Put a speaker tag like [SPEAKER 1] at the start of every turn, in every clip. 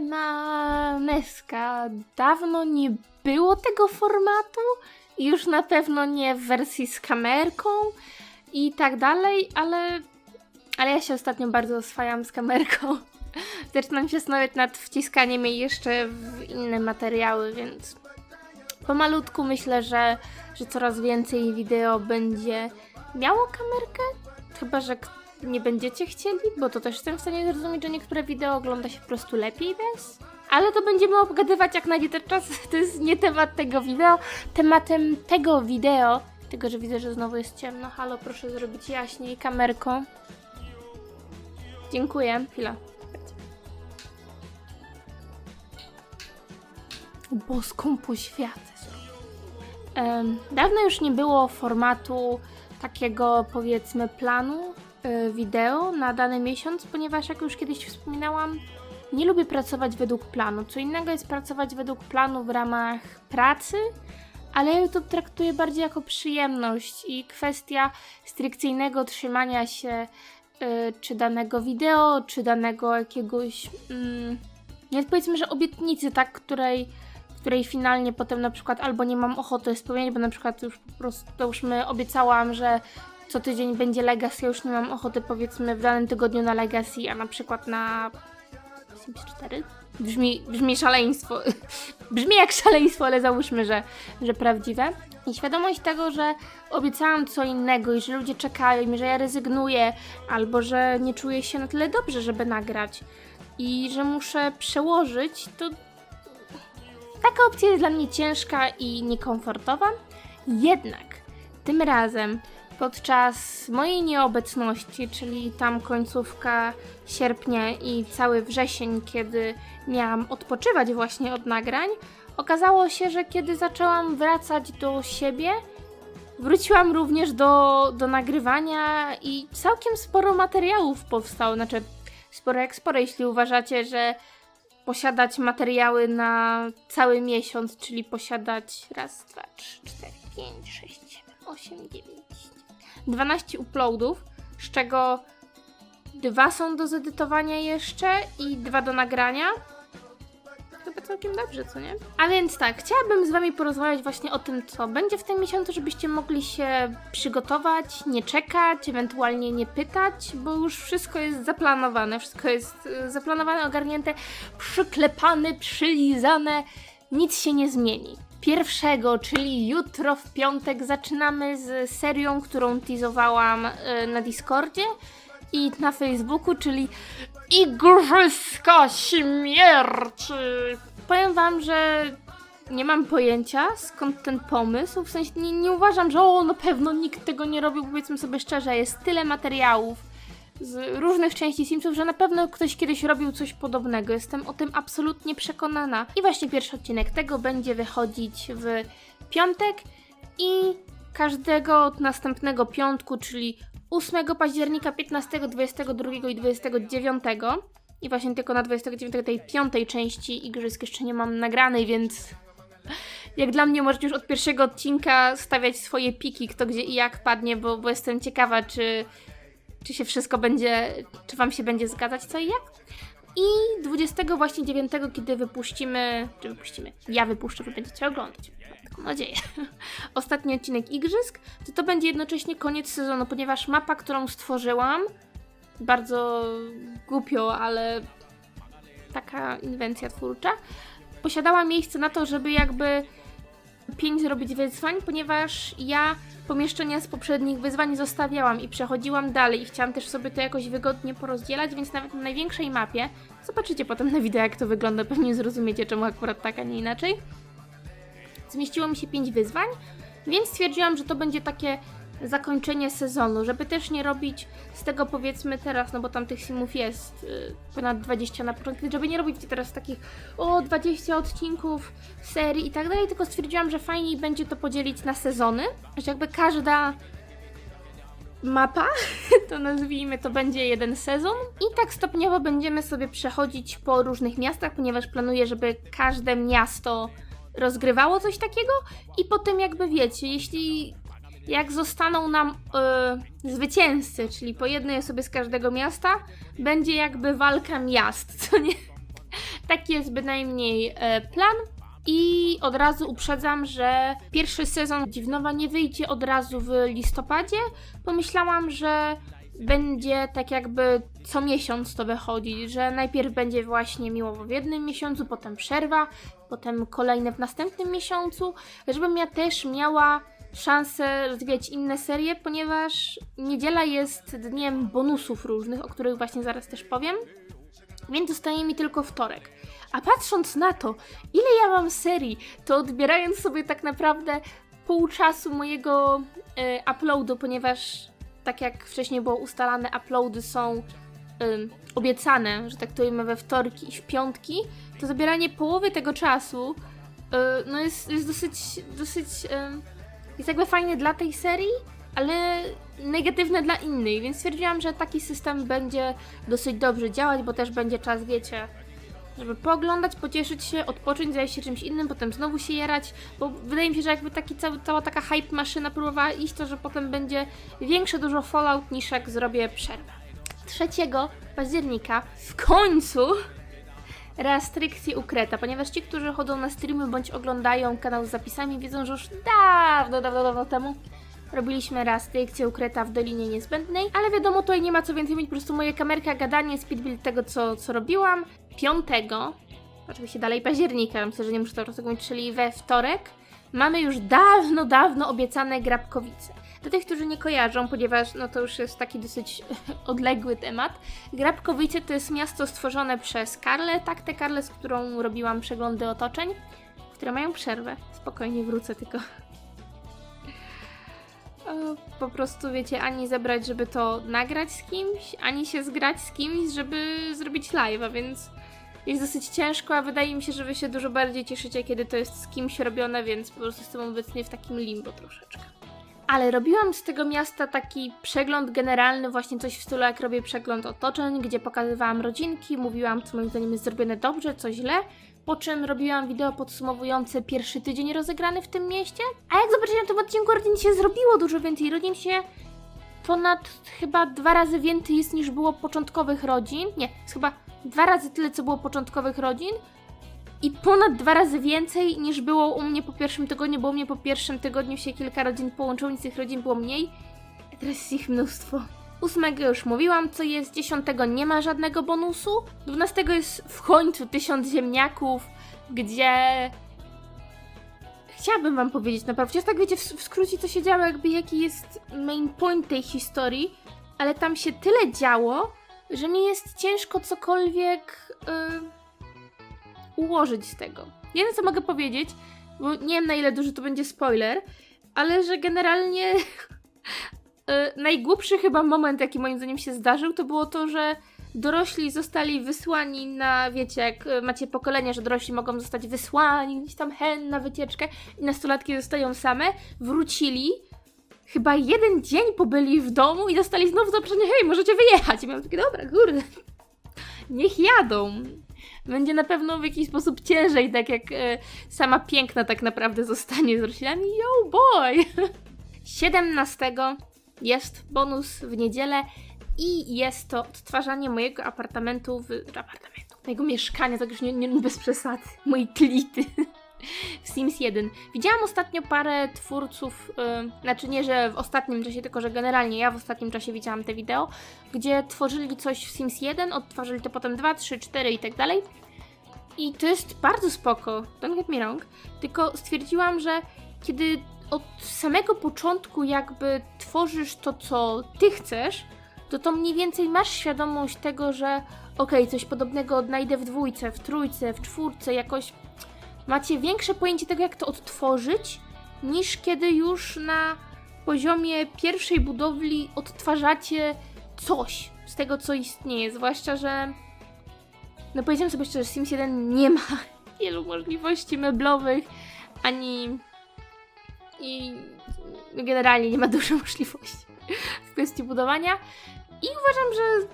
[SPEAKER 1] Siemaneska. Dawno nie było tego formatu. Już na pewno nie w wersji z kamerką i tak dalej, ale, ale ja się ostatnio bardzo oswajam z kamerką. Zaczynam się zastanawiać nad wciskaniem jej jeszcze w inne materiały, więc pomalutku myślę, że, że coraz więcej wideo będzie miało kamerkę. Chyba, że nie będziecie chcieli, bo to też jestem w stanie zrozumieć, że niektóre wideo ogląda się po prostu lepiej bez. Ale to będziemy obgadywać jak najdzie ten czas. To jest nie temat tego wideo. Tematem tego wideo, tego, że widzę, że znowu jest ciemno. Halo, proszę zrobić jaśniej kamerką. Dziękuję. Chwila. Boską poświatę. Em, dawno już nie było formatu takiego, powiedzmy, planu wideo na dany miesiąc, ponieważ, jak już kiedyś wspominałam, nie lubię pracować według planu. Co innego jest pracować według planu w ramach pracy, ale ja to traktuję bardziej jako przyjemność i kwestia strykcyjnego trzymania się y, czy danego wideo, czy danego jakiegoś. Mm, nie powiedzmy, że obietnicy, tak, której której finalnie potem na przykład albo nie mam ochoty spełniać, bo na przykład już po prostu załóżmy obiecałam, że co tydzień będzie Legacy, ja już nie mam ochoty powiedzmy w danym tygodniu na Legacy, a na przykład na Sims 4? Brzmi, brzmi szaleństwo. brzmi jak szaleństwo, ale załóżmy, że, że prawdziwe. I świadomość tego, że obiecałam co innego i że ludzie czekają i że ja rezygnuję, albo że nie czuję się na tyle dobrze, żeby nagrać i że muszę przełożyć, to Taka opcja jest dla mnie ciężka i niekomfortowa. Jednak tym razem podczas mojej nieobecności, czyli tam końcówka sierpnia i cały wrzesień, kiedy miałam odpoczywać właśnie od nagrań, okazało się, że kiedy zaczęłam wracać do siebie, wróciłam również do, do nagrywania i całkiem sporo materiałów powstało. Znaczy, sporo jak sporo, jeśli uważacie, że posiadać materiały na cały miesiąc, czyli posiadać raz, dwa, trzy, cztery, pięć, sześć, siedem, osiem, dziewięć, 12 uploadów, z czego dwa są do zedytowania jeszcze i dwa do nagrania. Chyba całkiem dobrze, co nie? A więc tak, chciałabym z Wami porozmawiać właśnie o tym, co będzie w tym miesiącu, żebyście mogli się przygotować, nie czekać, ewentualnie nie pytać, bo już wszystko jest zaplanowane, wszystko jest e, zaplanowane, ogarnięte, przyklepane, przylizane, nic się nie zmieni. Pierwszego, czyli jutro w piątek, zaczynamy z serią, którą teasowałam e, na Discordzie i na Facebooku, czyli Igrzyska Śmierci. Powiem wam, że nie mam pojęcia skąd ten pomysł, w sensie nie, nie uważam, że o, na pewno nikt tego nie robił, powiedzmy sobie szczerze, jest tyle materiałów z różnych części Simsów, że na pewno ktoś kiedyś robił coś podobnego. Jestem o tym absolutnie przekonana. I właśnie pierwszy odcinek tego będzie wychodzić w piątek i każdego następnego piątku, czyli 8 października, 15, 22 i 29. I właśnie tylko na 29 tej piątej części igrzysk jeszcze nie mam nagranej, więc jak dla mnie możecie już od pierwszego odcinka stawiać swoje piki, kto gdzie i jak padnie, bo, bo jestem ciekawa, czy, czy się wszystko będzie, czy wam się będzie zgadzać co i jak. I 20 właśnie 9, kiedy wypuścimy, czy wypuścimy, ja wypuszczę, wy będziecie oglądać. Mam nadzieję. Ostatni odcinek Igrzysk, to to będzie jednocześnie koniec sezonu, ponieważ mapa, którą stworzyłam, bardzo głupio, ale taka inwencja twórcza, posiadała miejsce na to, żeby jakby pięć zrobić wyzwań, ponieważ ja pomieszczenia z poprzednich wyzwań zostawiałam i przechodziłam dalej i chciałam też sobie to jakoś wygodnie porozdzielać, więc nawet na największej mapie, zobaczycie potem na wideo jak to wygląda, pewnie zrozumiecie czemu akurat tak, a nie inaczej, zmieściło mi się pięć wyzwań, więc stwierdziłam, że to będzie takie zakończenie sezonu, żeby też nie robić z tego powiedzmy teraz, no bo tam tych simów jest y, ponad 20 na początku, żeby nie robić teraz takich o 20 odcinków serii i tak dalej, tylko stwierdziłam, że fajniej będzie to podzielić na sezony, że jakby każda mapa, to nazwijmy to będzie jeden sezon. I tak stopniowo będziemy sobie przechodzić po różnych miastach, ponieważ planuję, żeby każde miasto rozgrywało coś takiego. I potem jakby wiecie, jeśli jak zostaną nam y, zwycięzcy, czyli po jednej osobie z każdego miasta, będzie jakby walka miast, co nie? Taki jest bynajmniej e, plan. I od razu uprzedzam, że pierwszy sezon Dziwnowa nie wyjdzie od razu w listopadzie. Pomyślałam, że będzie tak jakby co miesiąc to wychodzi, że najpierw będzie właśnie Miłowo w jednym miesiącu, potem przerwa, potem kolejne w następnym miesiącu, żebym ja też miała szansę rozwijać inne serie, ponieważ niedziela jest dniem bonusów różnych, o których właśnie zaraz też powiem, więc zostaje mi tylko wtorek. A patrząc na to, ile ja mam serii, to odbierając sobie tak naprawdę pół czasu mojego e, uploadu, ponieważ tak jak wcześniej było ustalane, uploady są ym, obiecane, że tak to we wtorki i w piątki, to zabieranie połowy tego czasu y, no jest, jest dosyć, dosyć ym, jest jakby fajne dla tej serii, ale negatywne dla innej, więc stwierdziłam, że taki system będzie dosyć dobrze działać, bo też będzie czas, wiecie, żeby pooglądać, pocieszyć się, odpocząć, zająć się czymś innym, potem znowu się jarać, bo wydaje mi się, że jakby taki cały, cała taka hype maszyna próbowała iść, to że potem będzie większe dużo Fallout niż jak zrobię przerwę. 3 października w końcu restrykcje ukreta, ponieważ ci, którzy chodzą na streamy bądź oglądają kanał z zapisami, wiedzą, że już dawno, dawno, dawno temu robiliśmy restrykcję ukreta w Dolinie Niezbędnej, ale wiadomo, tutaj nie ma co więcej mieć, po prostu moja kamerka, gadanie, speedbuild tego, co, co robiłam. 5, oczywiście dalej października, myślę, że nie muszę tego mówić, czyli we wtorek, mamy już dawno, dawno obiecane Grabkowice. Do tych, którzy nie kojarzą, ponieważ no to już jest taki dosyć odległy temat. Grabkowice to jest miasto stworzone przez Karlę, tak tę Karlę, z którą robiłam przeglądy otoczeń, które mają przerwę. Spokojnie wrócę tylko. Po prostu wiecie, ani zebrać, żeby to nagrać z kimś, ani się zgrać z kimś, żeby zrobić live'a, więc jest dosyć ciężko, a wydaje mi się, że wy się dużo bardziej cieszycie, kiedy to jest z kimś robione, więc po prostu jestem obecnie w takim limbo troszeczkę. Ale robiłam z tego miasta taki przegląd generalny, właśnie coś w stylu jak robię przegląd otoczeń, gdzie pokazywałam rodzinki, mówiłam co moim zdaniem jest zrobione dobrze, co źle, po czym robiłam wideo podsumowujące pierwszy tydzień rozegrany w tym mieście. A jak zobaczyłam w tym odcinku rodzin się zrobiło dużo więcej, rodzin się ponad chyba dwa razy więcej jest niż było początkowych rodzin, nie, jest chyba dwa razy tyle co było początkowych rodzin, i ponad dwa razy więcej niż było u mnie po pierwszym tygodniu, bo u mnie po pierwszym tygodniu się kilka rodzin połączyło, nic tych rodzin było mniej. Teraz jest ich mnóstwo. Ósmego już mówiłam, co jest, dziesiątego nie ma żadnego bonusu, dwunastego jest w końcu tysiąc ziemniaków, gdzie... Chciałabym wam powiedzieć naprawdę, chociaż tak wiecie w, w skrócie co się działo, jakby jaki jest main point tej historii, ale tam się tyle działo, że mi jest ciężko cokolwiek... Yy ułożyć z tego. Jedyne co mogę powiedzieć, bo nie wiem na ile duży to będzie spoiler, ale że generalnie e, najgłupszy chyba moment, jaki moim zdaniem się zdarzył, to było to, że dorośli zostali wysłani na, wiecie, jak macie pokolenie, że dorośli mogą zostać wysłani gdzieś tam hen na wycieczkę i nastolatki zostają same, wrócili, chyba jeden dzień pobyli w domu i dostali znowu zaproszenie, hej, możecie wyjechać. I miałam takie, dobra, kurde, niech jadą będzie na pewno w jakiś sposób ciężej, tak jak e, sama piękna tak naprawdę zostanie z roślinami. Yo boy! 17 jest bonus w niedzielę i jest to odtwarzanie mojego apartamentu w... apartamentu, mojego mieszkania, tak już nie, nie bez przesady, mojej klity w Sims 1. Widziałam ostatnio parę twórców, yy, znaczy nie, że w ostatnim czasie, tylko że generalnie ja w ostatnim czasie widziałam te wideo, gdzie tworzyli coś w Sims 1, odtworzyli to potem 2, 3, 4 i tak dalej. I to jest bardzo spoko, don't get me wrong, tylko stwierdziłam, że kiedy od samego początku jakby tworzysz to, co ty chcesz, to to mniej więcej masz świadomość tego, że okej, coś podobnego odnajdę w dwójce, w trójce, w czwórce, jakoś macie większe pojęcie tego, jak to odtworzyć, niż kiedy już na poziomie pierwszej budowli odtwarzacie coś z tego, co istnieje. Zwłaszcza, że no powiedziałem sobie szczerze, że Sims 1 nie ma wielu możliwości meblowych, ani i generalnie nie ma dużo możliwości w kwestii budowania. I uważam, że,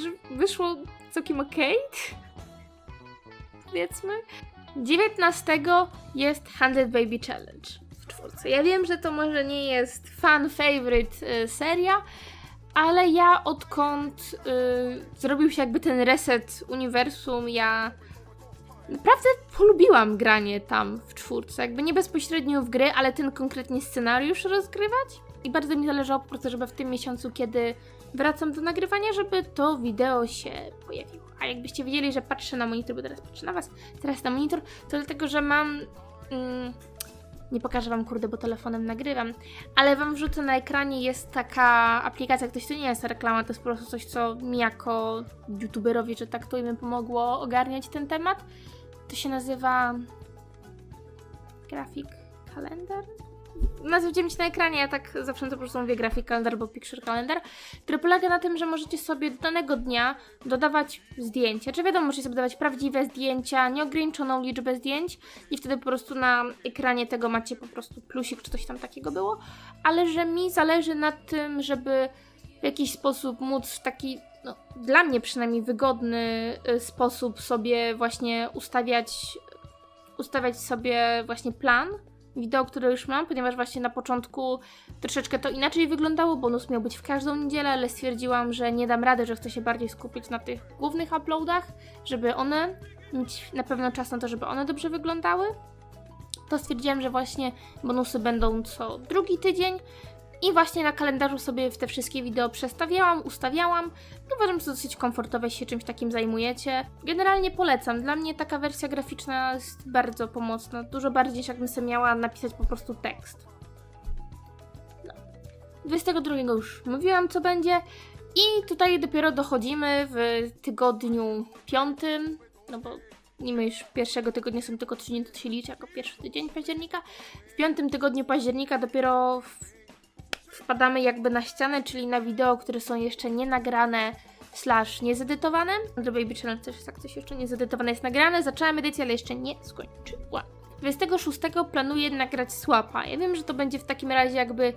[SPEAKER 1] że wyszło całkiem okej. Powiedzmy. 19 jest 100 Baby Challenge w czwórce. Ja wiem, że to może nie jest fan favorite y, seria, ale ja odkąd y, zrobił się jakby ten reset uniwersum, ja naprawdę polubiłam granie tam w czwórce. Jakby nie bezpośrednio w gry, ale ten konkretnie scenariusz rozgrywać. I bardzo mi zależało po prostu, żeby w tym miesiącu, kiedy wracam do nagrywania, żeby to wideo się pojawiło. A jakbyście wiedzieli, że patrzę na monitor, bo teraz patrzę na was, teraz na monitor, to dlatego, że mam... Mm, nie pokażę wam, kurde, bo telefonem nagrywam, ale wam wrzucę na ekranie, jest taka aplikacja, ktoś to nie jest reklama, to jest po prostu coś, co mi jako youtuberowi, że tak to im pomogło ogarniać ten temat. To się nazywa grafik kalendar? Nazwę będziecie mieć na ekranie, ja tak zawsze to po prostu mówię grafik kalendar albo picture kalendar, który polega na tym, że możecie sobie do danego dnia dodawać zdjęcia. Czy wiadomo, możecie sobie dodawać prawdziwe zdjęcia, nieograniczoną liczbę zdjęć i wtedy po prostu na ekranie tego macie po prostu plusik, czy coś tam takiego było, ale że mi zależy na tym, żeby w jakiś sposób móc w taki, no, dla mnie przynajmniej wygodny y, sposób sobie właśnie ustawiać, ustawiać sobie właśnie plan wideo, które już mam, ponieważ właśnie na początku troszeczkę to inaczej wyglądało. Bonus miał być w każdą niedzielę, ale stwierdziłam, że nie dam rady, że chcę się bardziej skupić na tych głównych uploadach, żeby one mieć na pewno czas na to, żeby one dobrze wyglądały. To stwierdziłam, że właśnie bonusy będą co drugi tydzień. I właśnie na kalendarzu sobie w te wszystkie wideo przestawiałam, ustawiałam. I uważam, że to dosyć komfortowe, jeśli się czymś takim zajmujecie. Generalnie polecam. Dla mnie taka wersja graficzna jest bardzo pomocna. Dużo bardziej niż jakbym sobie miała napisać po prostu tekst. No. 22 już mówiłam, co będzie. I tutaj dopiero dochodzimy w tygodniu piątym, no bo ma już pierwszego tygodnia, są tylko trzy dni, to się liczy jako pierwszy tydzień października. W piątym tygodniu października dopiero w wpadamy jakby na ścianę, czyli na wideo, które są jeszcze nie nagrane slash niezedytowane. The Baby Challenge też jest tak coś jeszcze niezedytowane jest nagrane. Zaczęłam edycję, ale jeszcze nie skończyła. 26 planuję nagrać Swapa. Ja wiem, że to będzie w takim razie jakby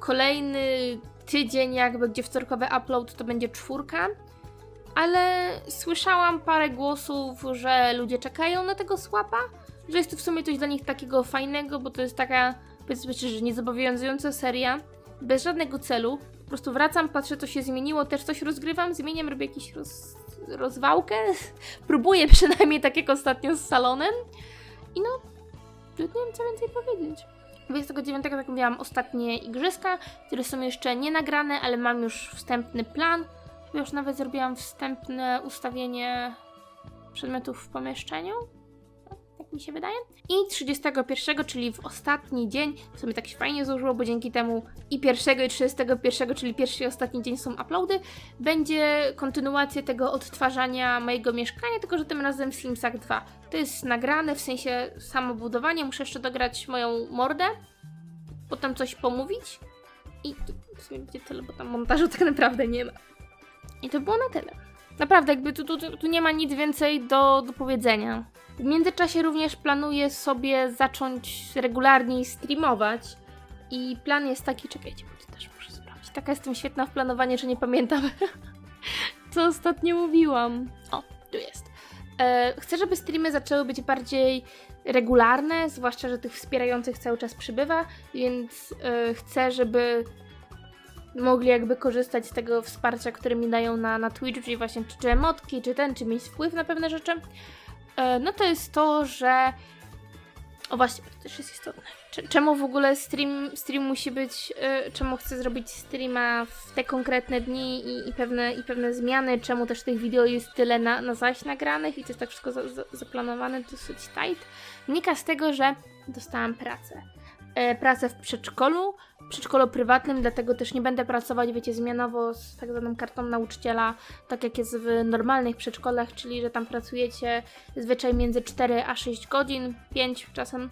[SPEAKER 1] kolejny tydzień, jakby gdzie wtorkowy upload to będzie czwórka. Ale słyszałam parę głosów, że ludzie czekają na tego Swapa, że jest to w sumie coś dla nich takiego fajnego, bo to jest taka, powiedzmy szczerze, niezobowiązująca seria bez żadnego celu. Po prostu wracam, patrzę, co się zmieniło, też coś rozgrywam, zmieniam, robię jakiś roz, rozwałkę. Próbuję przynajmniej tak jak ostatnio z salonem. I no, nie wiem co więcej powiedzieć. 29, tak jak mówiłam, ostatnie igrzyska, które są jeszcze nie nagrane, ale mam już wstępny plan. Już nawet zrobiłam wstępne ustawienie przedmiotów w pomieszczeniu mi się wydaje. I 31, czyli w ostatni dzień, w sumie tak się fajnie złożyło, bo dzięki temu i pierwszego i 31, czyli pierwszy i ostatni dzień są uploady, będzie kontynuacja tego odtwarzania mojego mieszkania, tylko że tym razem w Simsach 2. To jest nagrane, w sensie samo budowanie, muszę jeszcze dograć moją mordę, potem coś pomówić i w sumie będzie tyle, bo tam montażu tak naprawdę nie ma. I to było na tyle. Naprawdę, jakby tu, tu, tu nie ma nic więcej do, do powiedzenia. W międzyczasie również planuję sobie zacząć regularniej streamować. I plan jest taki, czekajcie, bo to też muszę sprawdzić. Taka jestem świetna w planowaniu, że nie pamiętam, co ostatnio mówiłam. O, tu jest. E, chcę, żeby streamy zaczęły być bardziej regularne, zwłaszcza, że tych wspierających cały czas przybywa, więc e, chcę, żeby mogli jakby korzystać z tego wsparcia, które mi dają na, na Twitch, czyli właśnie czy, czy emotki, czy ten, czy mieć wpływ na pewne rzeczy. E, no to jest to, że. O właśnie, to też jest istotne. Czemu w ogóle stream, stream musi być, e, czemu chcę zrobić streama w te konkretne dni i, i, pewne, i pewne zmiany, czemu też tych wideo jest tyle na, na zaś nagranych i to jest tak wszystko za, za, zaplanowane dosyć tight, wynika z tego, że dostałam pracę. E, pracę w przedszkolu, w przedszkolu prywatnym, dlatego też nie będę pracować, wiecie, zmianowo z tak zwaną kartą nauczyciela, tak jak jest w normalnych przedszkolach, czyli że tam pracujecie zwyczaj między 4 a 6 godzin, 5 czasem.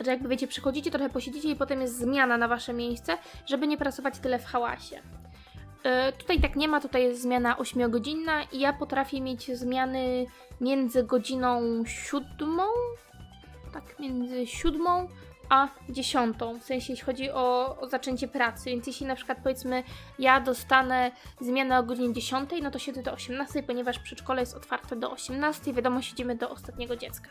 [SPEAKER 1] Że jakby wiecie, przychodzicie, trochę posiedzicie i potem jest zmiana na wasze miejsce, żeby nie pracować tyle w hałasie. Yy, tutaj tak nie ma, tutaj jest zmiana 8-godzinna i ja potrafię mieć zmiany między godziną 7, tak, między 7 a 10, w sensie jeśli chodzi o, o zaczęcie pracy, więc jeśli na przykład powiedzmy ja dostanę zmianę o godzinie 10, no to siedzę do 18, ponieważ przedszkole jest otwarte do 18, wiadomo, siedzimy do ostatniego dziecka.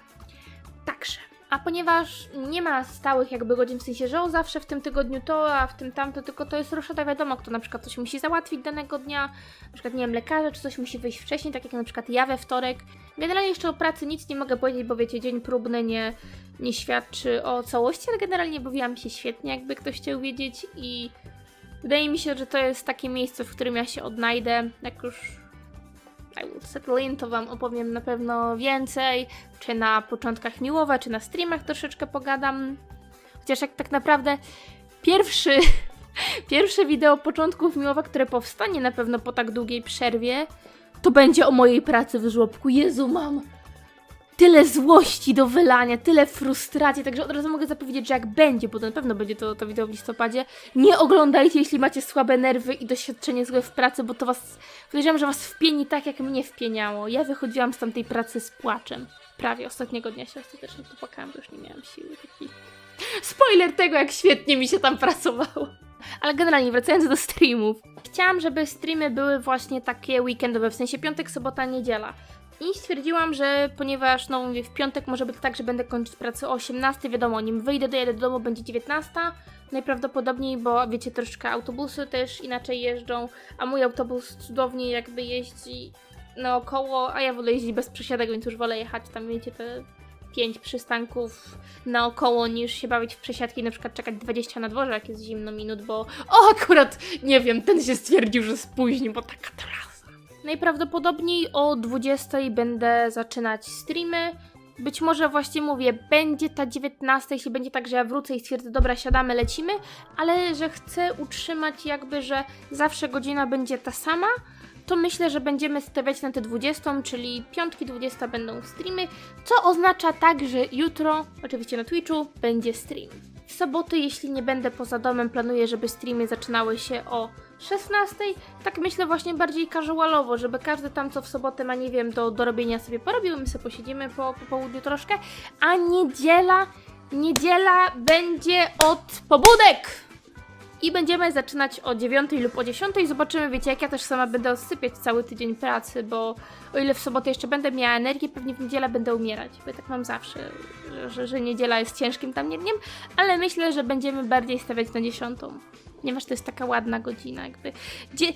[SPEAKER 1] Także, A ponieważ nie ma stałych jakby godzin, w sensie, że o zawsze w tym tygodniu to, a w tym tamto, tylko to jest roszada wiadomo, kto na przykład coś musi załatwić danego dnia, na przykład, nie wiem, lekarze, czy coś musi wyjść wcześniej, tak jak na przykład ja we wtorek. Generalnie jeszcze o pracy nic nie mogę powiedzieć, bo wiecie, dzień próbny nie, nie świadczy o całości, ale generalnie bawiłam się świetnie, jakby ktoś chciał wiedzieć i wydaje mi się, że to jest takie miejsce, w którym ja się odnajdę, jak już I will settle in, to wam opowiem na pewno więcej, czy na początkach Miłowa, czy na streamach troszeczkę pogadam. Chociaż jak tak naprawdę pierwszy, pierwsze wideo początków Miłowa, które powstanie na pewno po tak długiej przerwie, to będzie o mojej pracy w żłobku. Jezu, mam tyle złości do wylania, tyle frustracji, także od razu mogę zapowiedzieć, że jak będzie, bo to na pewno będzie to, to wideo w listopadzie, nie oglądajcie, jeśli macie słabe nerwy i doświadczenie złe w pracy, bo to was, podejrzewam, że was wpieni tak, jak mnie wpieniało. Ja wychodziłam z tamtej pracy z płaczem. Prawie ostatniego dnia się ostatecznie popłakałam, bo już nie miałam siły. Spoiler tego, jak świetnie mi się tam pracowało. Ale generalnie wracając do streamów. Chciałam, żeby streamy były właśnie takie weekendowe, w sensie piątek, sobota, niedziela. I stwierdziłam, że ponieważ, no mówię, w piątek może być tak, że będę kończyć pracę o 18, wiadomo, nim wyjdę, dojadę do domu, będzie 19, najprawdopodobniej, bo wiecie, troszkę autobusy też inaczej jeżdżą, a mój autobus cudownie jakby jeździ naokoło, a ja wolę jeździć bez przesiadek, więc już wolę jechać tam, wiecie, te 5 przystanków naokoło, niż się bawić w przesiadki na przykład czekać 20 na dworze, jak jest zimno minut, bo o, akurat, nie wiem, ten się stwierdził, że spóźni, bo taka trasa. Najprawdopodobniej o 20 będę zaczynać streamy. Być może właśnie mówię, będzie ta 19, jeśli będzie tak, że ja wrócę i stwierdzę, dobra, siadamy, lecimy, ale że chcę utrzymać jakby, że zawsze godzina będzie ta sama, to myślę, że będziemy stawiać na tę 20, czyli piątki 20 będą streamy, co oznacza tak, że jutro, oczywiście na Twitchu, będzie stream. W soboty, jeśli nie będę poza domem, planuję, żeby streamy zaczynały się o 16. Tak myślę właśnie bardziej casualowo, żeby każdy tam co w sobotę ma, nie wiem, do, do robienia sobie porobił, my sobie posiedzimy po, po południu troszkę, a niedziela, niedziela będzie od pobudek! I będziemy zaczynać o 9 lub o 10. Zobaczymy, wiecie, jak ja też sama będę odsypiać cały tydzień pracy, bo o ile w sobotę jeszcze będę miała energię, pewnie w niedzielę będę umierać. Bo tak mam zawsze, że, że, że niedziela jest ciężkim tam dniem, ale myślę, że będziemy bardziej stawiać na 10. Ponieważ to jest taka ładna godzina, jakby. Dzie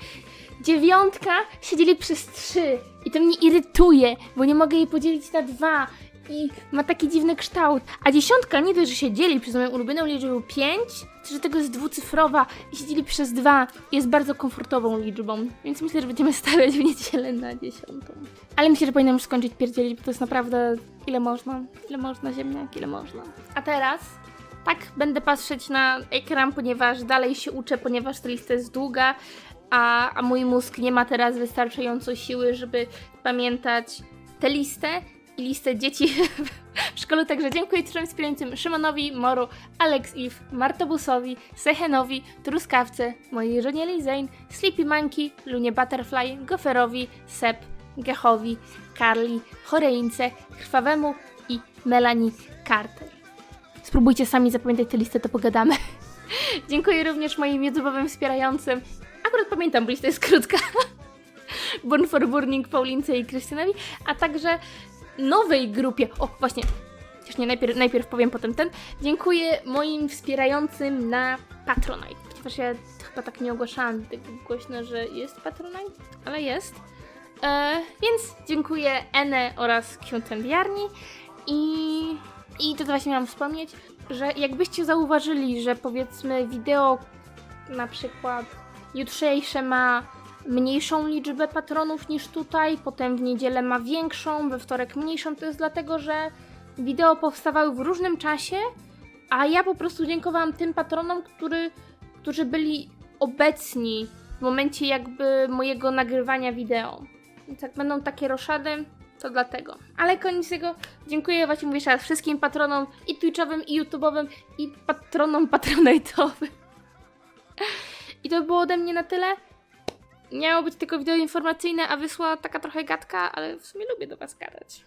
[SPEAKER 1] dziewiątka siedzieli przez trzy i to mnie irytuje, bo nie mogę jej podzielić na dwa i ma taki dziwny kształt. A dziesiątka nie dość, że siedzieli przez moją ulubioną liczbę 5, to że tego jest dwucyfrowa i siedzieli przez dwa. Jest bardzo komfortową liczbą, więc myślę, że będziemy stawiać w niedzielę na dziesiątą. Ale myślę, że powinnam już skończyć pierdzielić, bo to jest naprawdę ile można, ile można ziemniak, ile można. A teraz tak będę patrzeć na ekran, ponieważ dalej się uczę, ponieważ ta lista jest długa, a, a mój mózg nie ma teraz wystarczająco siły, żeby pamiętać tę listę i listę dzieci w szkole. Także dziękuję trzem wspierającym Szymonowi, Moru, Alex Martobusowi, Sehenowi, Truskawce, mojej żonie Lizain, Sleepy Monkey, Lunie Butterfly, Goferowi, Sep, Gechowi, Carly, Choreince, Krwawemu i Melanie Carter. Spróbujcie sami zapamiętać tę listę, to pogadamy. Dziękuję również moim YouTube'owym wspierającym. Akurat pamiętam, bo lista jest krótka. Born for Burning, Paulince i Krystynowi, a także nowej grupie. O, właśnie. Chociaż nie, najpierw, najpierw powiem potem ten. Dziękuję moim wspierającym na Patronite. Ponieważ ja chyba tak nie ogłaszałam tak głośno, że jest Patronite, ale jest. E, więc dziękuję Ene oraz Ksiątędiarni i, i to właśnie miałam wspomnieć, że jakbyście zauważyli, że powiedzmy wideo na przykład jutrzejsze ma mniejszą liczbę patronów niż tutaj, potem w niedzielę ma większą, we wtorek mniejszą, to jest dlatego, że wideo powstawały w różnym czasie, a ja po prostu dziękowałam tym patronom, który, którzy byli obecni w momencie jakby mojego nagrywania wideo. Więc jak będą takie roszady, to dlatego. Ale koniec tego, dziękuję właśnie mówię jeszcze raz wszystkim patronom i twitchowym, i YouTube'owym, i patronom patronite'owym. I to było ode mnie na tyle. Miało być tylko wideo informacyjne, a wysła taka trochę gadka, ale w sumie lubię do was gadać.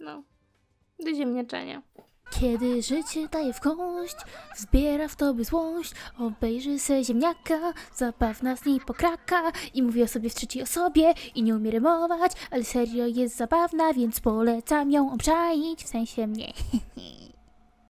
[SPEAKER 1] No, do ziemniaczenia.
[SPEAKER 2] Kiedy życie daje w kość, wzbiera w tobie złość, obejrzy se ziemniaka, zabawna z niej pokraka i mówi o sobie w trzeciej osobie i nie umie rymować, ale serio jest zabawna, więc polecam ją obczaić, w sensie mnie.